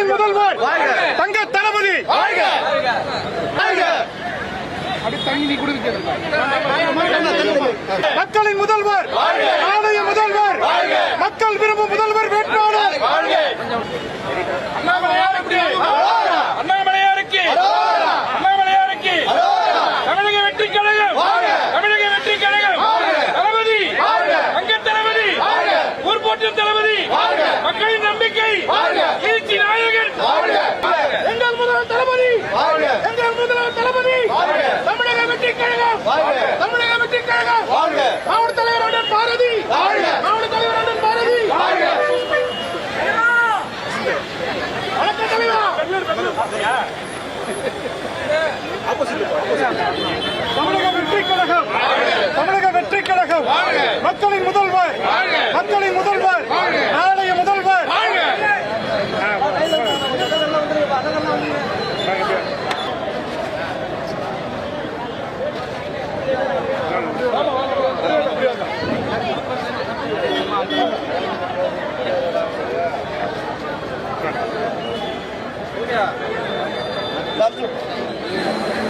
மக்களின் முதல்வர். தங்க தளபதி. மக்களின் முதல்வர். நாளைய முதல்வர். மக்கள் விரும்பும் முதல்வர் வேட்பாளர் அண்ணாமலையாருக்கு அண்ணாமலையாருக்கு அண்ணாமலையாருக்கு தமிழக வெற்றி கழகம் தமிழக வெற்றி கழகம் தளபதி அங்க தளபதி ஊர்போற்றும் தளபதி மக்களின் நம்பிக்கை எழுச்சி நாயகன் எங்கள் முதல்வர் தளபதி! எங்கள் முதல்வர் தளபதி! தமிழக வெற்றி கழகம்! தமிழக வெற்றி கழகம்! மாவட்ட தலைவர் பாரதி! மாவட்ட தலைவர் பாரதி! வணக்கம் தலைவா! தமிழக வெற்றி கழகம்! 大丈夫。